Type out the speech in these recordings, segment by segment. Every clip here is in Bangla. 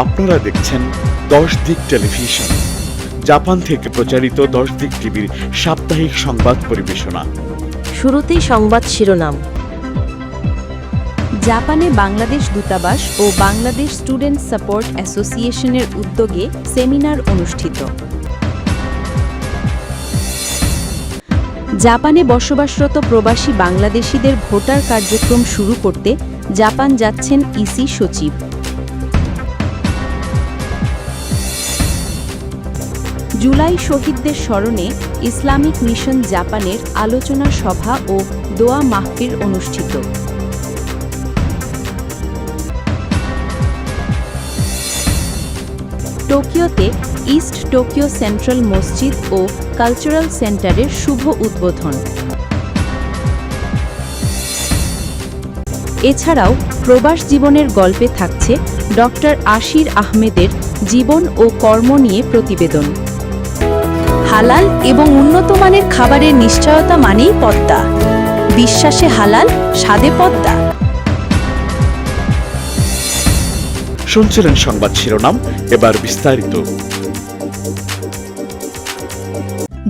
আপনারা দেখছেন দশ দিক টেলিভিশন। জাপান থেকে প্রচারিত দশ দিক টিভির সাপ্তাহিক সংবাদ পরিবেশনা। শুরুতেই সংবাদ শিরোনাম। জাপানে বাংলাদেশ দূতাবাস ও বাংলাদেশ স্টুডেন্ট সাপোর্ট অ্যাসোসিয়েশনের উদ্যোগে সেমিনার অনুষ্ঠিত। জাপানে বসবাসরত প্রবাসী বাংলাদেশিদের ভোটার কার্যক্রম শুরু করতে জাপান যাচ্ছেন ইসি সচিব। জুলাই শহীদদের স্মরণে ইসলামিক মিশন জাপানের আলোচনা সভা ও দোয়া মাহফিল অনুষ্ঠিত। টোকিওতে ইস্ট টোকিও সেন্ট্রাল মসজিদ ও কালচারাল সেন্টারের শুভ উদ্বোধন। এছাড়াও প্রবাস জীবনের গল্পে থাকছে ডক্টর আশির আহমেদের জীবন ও কর্ম নিয়ে প্রতিবেদন। হালাল এবং উন্নত মানের খাবারের নিশ্চয়তা মানেই পদ্মা। বিশ্বাসে হালাল, স্বাদে পদ্মা। শুনছিলেন সংবাদ শিরোনাম, এবার বিস্তারিত।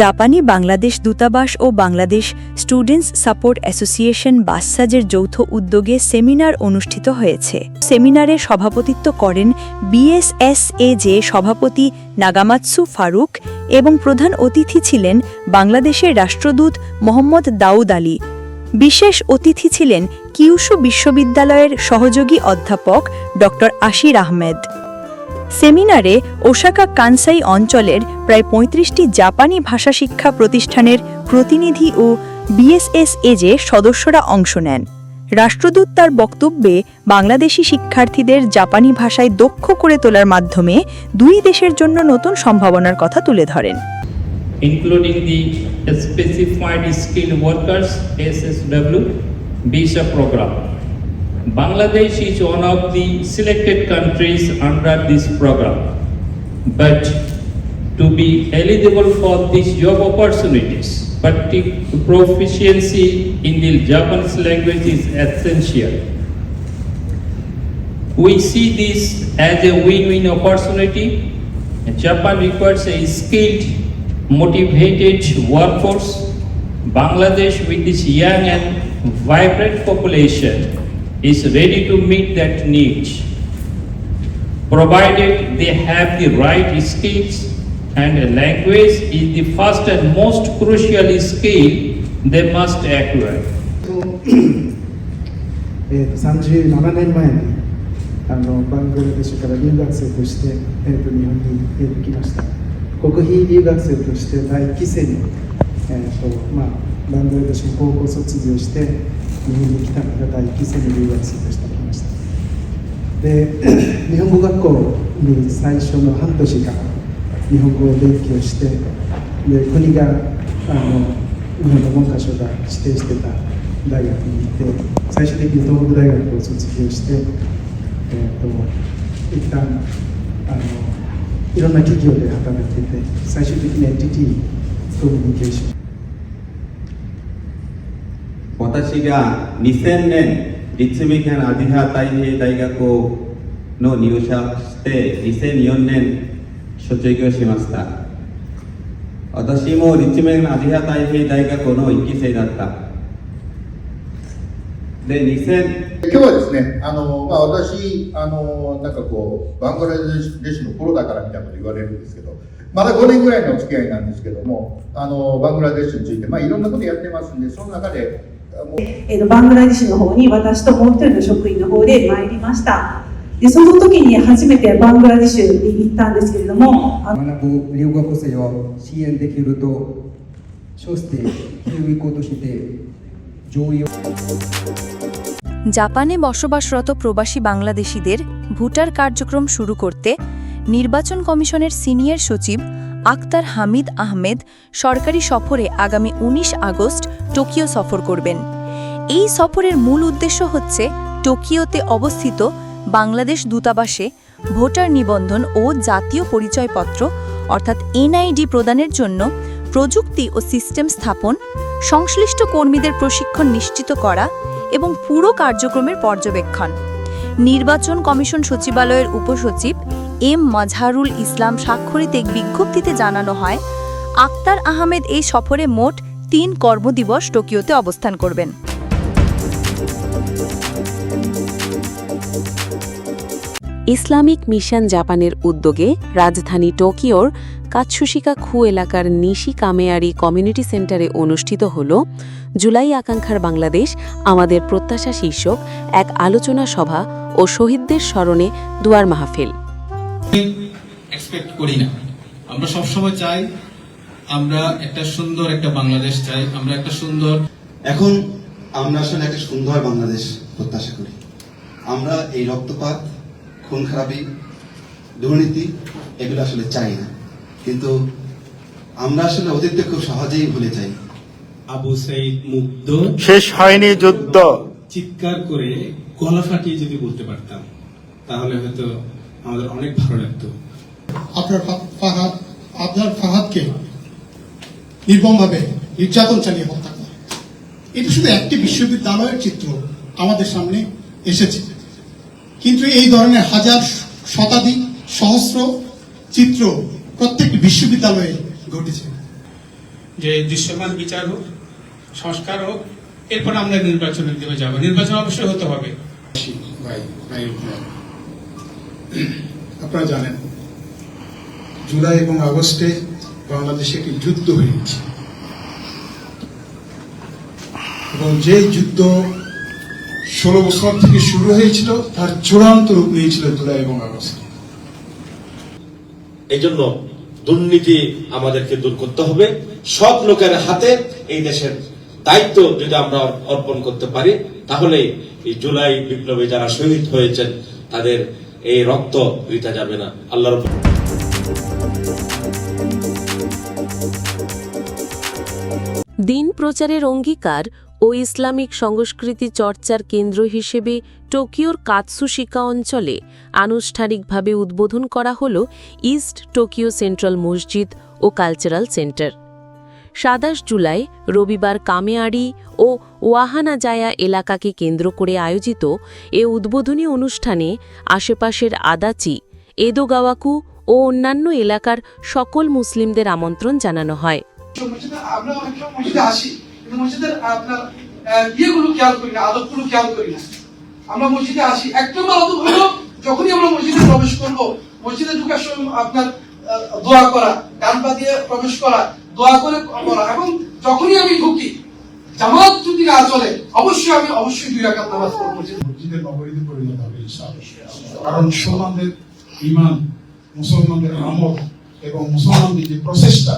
জাপানি বাংলাদেশ দূতাবাস ও বাংলাদেশ স্টুডেন্টস সাপোর্ট অ্যাসোসিয়েশন বাসসাজের যৌথ উদ্যোগে সেমিনার অনুষ্ঠিত হয়েছে। সেমিনারে সভাপতিত্ব করেন বিএসএসএজে সভাপতি নাগামাৎসু ফারুক এবং প্রধান অতিথি ছিলেন বাংলাদেশের রাষ্ট্রদূত মোহাম্মদ দাউদ আলী। বিশেষ অতিথি ছিলেন কিউশু বিশ্ববিদ্যালয়ের সহযোগী অধ্যাপক ড আশির আহমেদ। সেমিনারে ওসাকা কানসাই অঞ্চলের প্রায় পঁয়ত্রিশটি জাপানি ভাষা শিক্ষা প্রতিষ্ঠানের প্রতিনিধি ও বিএসএসএজে সদস্যরা অংশ নেন রাষ্ট্রদূত তার বক্তব্যে বাংলাদেশি শিক্ষার্থীদের জাপানি ভাষায় দক্ষ করে তোলার মাধ্যমে দুই দেশের জন্য নতুন সম্ভাবনার কথা তুলে ধরেন including the Specified Skilled Workers SSW visa program. Bangladesh is one of the selected countries under this program. But to be eligible for these job opportunities, proficiency in the Japanese language is essential. We see this as a win-win opportunity. Japan requires a skilled, motivated workforce. Bangladesh, with this young and vibrant population, is ready to meet that need, provided they have the right skills and language is the first and most crucial skill they must acquire. えー、と37年前にあのバングラデシュから留学生として、えー、と日本に、えーと来ました国費留学生として第1期生に、えーとまあ、バングラデシュの高校卒業して 日本に来たのが第1期生の留学生として来ました。で 日本語学校に最初の半年間日本語を勉強してで国があの日本の文科省が指定してた大学に行って最終的に東北大学を卒業して、えー、と一旦あのいろんな企業で働いてて最終的に NTT コミュニケーション私が2000年立命県アジア太平大学の入社して2004年卒業しました。私も立命県アジア太平大学の1期生だった。で2000今日はですね、あのまあ、私あの、なんかこう、バングラデシュのプロだからみたいなこと言われるんですけど、まだ5年ぐらいのお付き合いなんですけども、あのバングラデシュについて、まあ、いろんなことやってますんで、その中で、えーとバングラデシュの方に私ともう一人の職員の方で参りましたでその時に初めてバングラデシュに行ったんですけれどもあの学ぶ留学生を支援できると称して教育として上位を জাপানে বসবাসরত প্রবাসী বাংলাদেশিদের ভোটার কার্যক্রম শুরু করতে নির্বাচন কমিশনের সিনিয়র সচিব আক্তার হামিদ আহমেদ সরকারি সফরে আগামী ১৯ আগস্ট টোকিও সফর করবেন। এই সফরের মূল উদ্দেশ্য হচ্ছে টোকিওতে অবস্থিত বাংলাদেশ দূতাবাসে ভোটার নিবন্ধন ও জাতীয় পরিচয়পত্র, অর্থাৎ এনআইডি প্রদানের জন্য প্রযুক্তি ও সিস্টেম স্থাপন, সংশ্লিষ্ট কর্মীদের প্রশিক্ষণ নিশ্চিত করা এবং পুরো কার্যক্রমের পর্যবেক্ষণ। নির্বাচন কমিশন সচিবালয়ের উপসচিব এম মাজহারুল ইসলাম স্বাক্ষরিত এক বিজ্ঞপ্তিতে জানানো হয়, আক্তার আহমেদ এই সফরে মোট তিন কর্মদিবস টোকিওতে অবস্থান করবেন। ইসলামিক মিশন জাপানের উদ্যোগে রাজধানী টোকিওর কাৎসুশিকা খু এলাকার নিশি কামেয়ারি কমিউনিটি সেন্টারে অনুষ্ঠিত হল জুলাই আকাঙ্ক্ষার বাংলাদেশ আমাদের প্রত্যাশা শীর্ষক এক আলোচনা সভা ও শহীদদের স্মরণে দুয়ার মাহফিল। এক্সপেক্ট করি না। আমরা সবসময় চাই আমরা একটা সুন্দর একটা বাংলাদেশ চাই আমরা একটা সুন্দর এখন আমরা আসলে একটা সুন্দর বাংলাদেশ প্রত্যাশা করি। আমরা এই রক্তপাত খুন খারাপি দুর্নীতি এগুলো আসলে চাই না। কিন্তু আমরা আসলে অতীতকে খুব সহজেই ভুলে যাই। আবু সাইদ মুগ্ধ। শেষ হয়নি যুদ্ধ। চিৎকার করে গলা ফাটিয়ে যদি বলতে পারতাম তাহলে হয়তো আমাদের অনেক ভালো লাগতো। আপনার ফাহাদ আপনার ফাহাদকে নির্মমভাবে নির্যাতন চালিয়ে হত্যা করে। এটা শুধু একটি বিশ্ববিদ্যালয়ের চিত্র আমাদের সামনে এসেছে। কিন্তু এই ধরনের হাজার শতাধিক সহস্র চিত্র প্রত্যেকটি বিশ্ববিদ্যালয়ে ঘটেছে। যে দৃশ্যমান বিচার হোক সংস্কার হোক এরপর আমরা নির্বাচনের দিকে যাব। নির্বাচন অবশ্যই হতে হবে। আপনারা জানেন জুলাই এবং আগস্টে বাংলাদেশে একটি যুদ্ধ হয়েছে। এবং যে যুদ্ধ ষোলো বছর থেকে শুরু হয়েছিল, তার চূড়ান্ত রূপ নিয়েছিল জুলাই এবং আগস্ট। এই জন্য দুর্নীতি আমাদেরকে দূর করতে হবে। সব লোকের হাতে এই দেশের দায়িত্ব যদি আমরা অর্পণ করতে পারি, তাহলে এই জুলাই বিপ্লবে যারা শহীদ হয়েছেন, তাদের এই রক্ত বৃথা যাবে না। আল্লাহর দিন প্রচারের অঙ্গীকার ও ইসলামিক সংস্কৃতি চর্চার কেন্দ্র হিসেবে টোকিওর কাতসুশিকা অঞ্চলে আনুষ্ঠানিকভাবে উদ্বোধন করা হল ইস্ট টোকিও সেন্ট্রাল মসজিদ ও কালচারাল সেন্টার। সাতাশ জুলাই, রবিবার কামেয়াড়ি ও ওয়াহানাজায়া এলাকাকে কেন্দ্র করে আয়োজিত এ উদ্বোধনী অনুষ্ঠানে আশেপাশের আদাচি, এদোগাওয়াকু ও অন্যান্য এলাকার সকল মুসলিমদের আমন্ত্রণ জানানো হয়। আমরা মসজিদে আসি যখনই আমরা মসজিদে প্রবেশ করব, মসজিদে ঢুকার সময় আপনার দোয়া করা পা দিয়ে প্রবেশ করা, দোয়া করে করা, এবং যখনই আমি ঢুকি, জামাত যদি না চলে, অবশ্যই আমি অবশ্যই দুই রাকাত নামাজ পড়ব। মসজিদের পরিণত হবে কারণ মুসলমানদের ইমান মুসলমানদের আমল এবং মুসলমানদের যে প্রচেষ্টা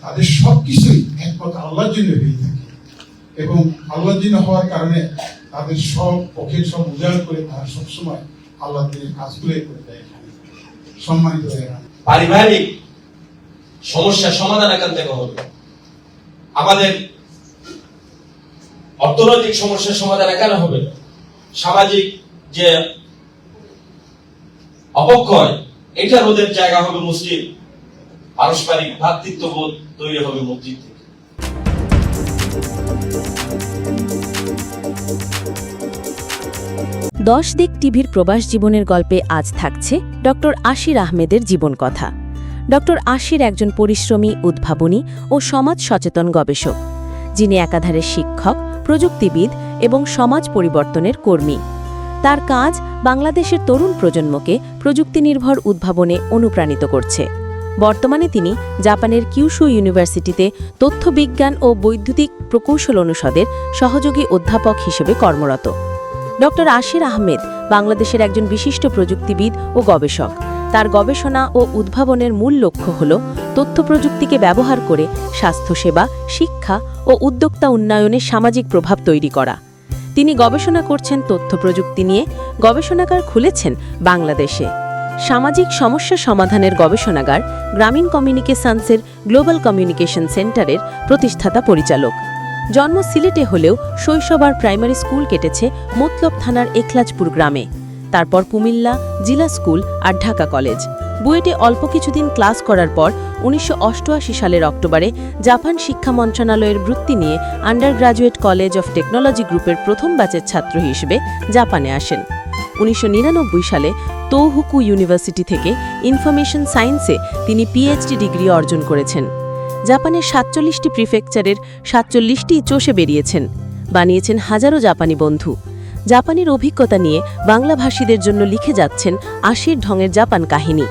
তাদের সবকিছুই একমাত্র আল্লাহর জন্য হয়ে থাকে। এবং আল্লাহর জন্য হওয়ার কারণে তাদের সব পক্ষের সব উজাড় করে তারা সবসময় আল্লাহ দিনের কাজগুলোই করে দেয়। সম্মানিত পারিবারিক সমস্যার সমাধান এখান থেকে হবে। আমাদের অর্থনৈতিক সমস্যার সমাধান এখানে হবে। সামাজিক যে অবক্ষয়, এটা রোধের জায়গা হবে মুসলিম পারস্পরিক ভ্রাতৃত্ববোধ তৈরি হবে মসজিদ থেকে। দশ দিক টিভির প্রবাস জীবনের গল্পে আজ থাকছে ডক্টর আশির আহমেদের জীবন কথা ডক্টর আশির একজন পরিশ্রমী, উদ্ভাবনী ও সমাজ সচেতন গবেষক, যিনি একাধারে শিক্ষক, প্রযুক্তিবিদ এবং সমাজ পরিবর্তনের কর্মী। তার কাজ বাংলাদেশের তরুণ প্রজন্মকে প্রযুক্তি নির্ভর উদ্ভাবনে অনুপ্রাণিত করছে। বর্তমানে তিনি জাপানের কিউশু ইউনিভার্সিটিতে তথ্যবিজ্ঞান ও বৈদ্যুতিক প্রকৌশল অনুষদের সহযোগী অধ্যাপক হিসেবে কর্মরত। ডক্টর আশির আহমেদ বাংলাদেশের একজন বিশিষ্ট প্রযুক্তিবিদ ও গবেষক। তার গবেষণা ও উদ্ভাবনের মূল লক্ষ্য হল তথ্য প্রযুক্তিকে ব্যবহার করে স্বাস্থ্যসেবা, শিক্ষা ও উদ্যোক্তা উন্নয়নে সামাজিক প্রভাব তৈরি করা। তিনি গবেষণা করছেন তথ্য প্রযুক্তি নিয়ে। গবেষণাগার খুলেছেন বাংলাদেশে। সামাজিক সমস্যা সমাধানের গবেষণাগার গ্রামীণ কমিউনিকেশনসের গ্লোবাল কমিউনিকেশন সেন্টারের প্রতিষ্ঠাতা পরিচালক। জন্ম সিলেটে হলেও শৈশব আর প্রাইমারি স্কুল কেটেছে মতলব থানার এখলাজপুর গ্রামে। তারপর কুমিল্লা, জিলা স্কুল আর ঢাকা কলেজ। বুয়েটে অল্প কিছুদিন ক্লাস করার পর উনিশশো অষ্টআশি সালের অক্টোবরে জাপান শিক্ষা মন্ত্রণালয়ের বৃত্তি নিয়ে undergraduate college of technology গ্রুপের প্রথম ব্যাচের ছাত্র হিসেবে জাপানে আসেন। উনিশশো নিরানব্বই সালে তৌহুকু ইউনিভার্সিটি থেকে ইনফরমেশন সায়েন্সে তিনি পিএইচডি ডিগ্রি অর্জন করেছেন। জাপানের সাতচল্লিশটি প্রিফেকচারের সাতচল্লিশটি চষে বেরিয়েছেন। বানিয়েছেন হাজারো জাপানি বন্ধু। জাপানের অভিজ্ঞতা নিয়ে বাংলাভাষীদের জন্য লিখে যাচ্ছেন আশির ঢঙের জাপান কাহিনী।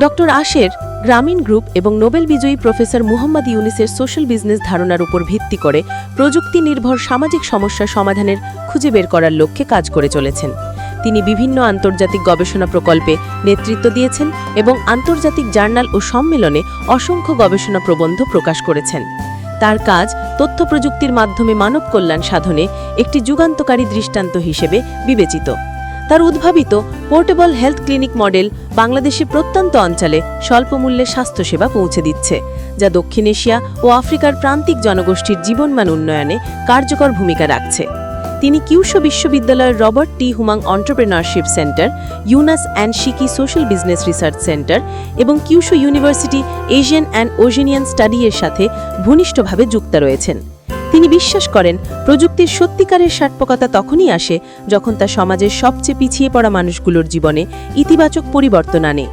ডক্টর আশের গ্রামীণ গ্রুপ এবং নোবেল বিজয়ী প্রফেসর মুহম্মদ ইউনিসের সোশ্যাল বিজনেস ধারণার উপর ভিত্তি করে প্রযুক্তি নির্ভর সামাজিক সমস্যা সমাধানের খুঁজে বের করার লক্ষ্যে কাজ করে চলেছেন। তিনি বিভিন্ন আন্তর্জাতিক গবেষণা প্রকল্পে নেতৃত্ব দিয়েছেন এবং আন্তর্জাতিক জার্নাল ও সম্মেলনে অসংখ্য গবেষণা প্রবন্ধ প্রকাশ করেছেন। তার কাজ তথ্য প্রযুক্তির মাধ্যমে মানব কল্যাণ সাধনে একটি যুগান্তকারী দৃষ্টান্ত হিসেবে বিবেচিত। তার উদ্ভাবিত পোর্টেবল হেলথ ক্লিনিক মডেল বাংলাদেশের প্রত্যন্ত অঞ্চলে স্বল্পমূল্যে স্বাস্থ্যসেবা পৌঁছে দিচ্ছে, যা দক্ষিণ এশিয়া ও আফ্রিকার প্রান্তিক জনগোষ্ঠীর জীবনমান উন্নয়নে কার্যকর ভূমিকা রাখছে। তিনি কিউশো বিশ্ববিদ্যালয়ের Robert T Huang entrepreneurship center, Yunus and Shiki social business research center এবং Kyushu university Asian and Oceanian study এর সাথে ঘনিষ্ঠভাবে যুক্ত রয়েছেন। তিনি বিশ্বাস করেন, প্রযুক্তির সত্যিকারের সার্থকতা তখনই আসে যখন তা সমাজের সবচেয়ে পিছিয়ে পড়া মানুষগুলোর জীবনে ইতিবাচক পরিবর্তন আনে।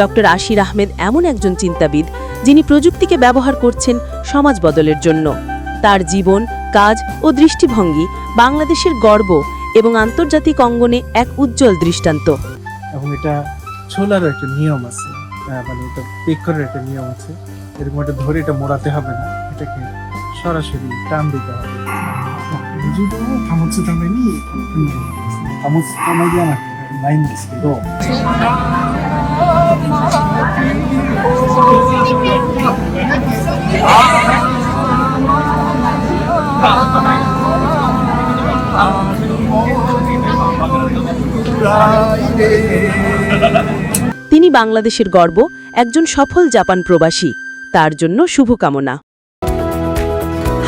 ডক্টর আশির আহমেদ এমন একজন চিন্তাবিদ যিনি প্রযুক্তিকে ব্যবহার করছেন সমাজ বদলের জন্য। তার জীবন কাজ ও দৃষ্টিভঙ্গি বাংলাদেশের গর্ব এবং আন্তর্জাতিক অঙ্গনে এক উজ্জ্বল দৃষ্টান্ত। এবং এটা ছোলারও একটা নিয়ম আছে মানে এটা পেক একটা নিয়ম আছে। এরকম একটা ধরে এটা মোড়াতে হবে না এটাকে সরাসরি টান দিতে হবে। লাইন তিনি বাংলাদেশের গর্ব, একজন সফল জাপান প্রবাসী। তার জন্য শুভকামনা।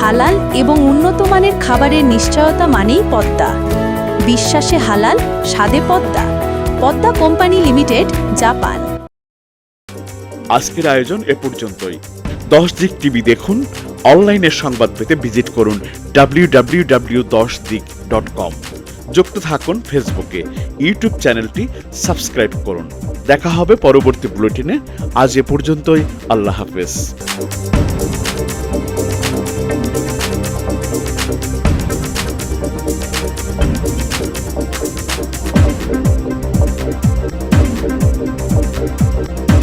হালাল এবং উন্নত মানের খাবারের নিশ্চয়তা মানেই পদ্মা। বিশ্বাসে হালাল, স্বাদে Padma. Padma company limited, Japan. আজকের আয়োজন এ পর্যন্তই। দশ দিক টিভি দেখুন অনলাইনের সংবাদ পেতে ভিজিট করুন ডাব্লিউ ডাব্লিউ ডাব্লিউ দশ দিক ডট কম। যুক্ত থাকুন ফেসবুকে। ইউটিউব চ্যানেলটি সাবস্ক্রাইব করুন। দেখা হবে পরবর্তী বুলেটিনে। আজ এ পর্যন্তই। আল্লাহ হাফেজ।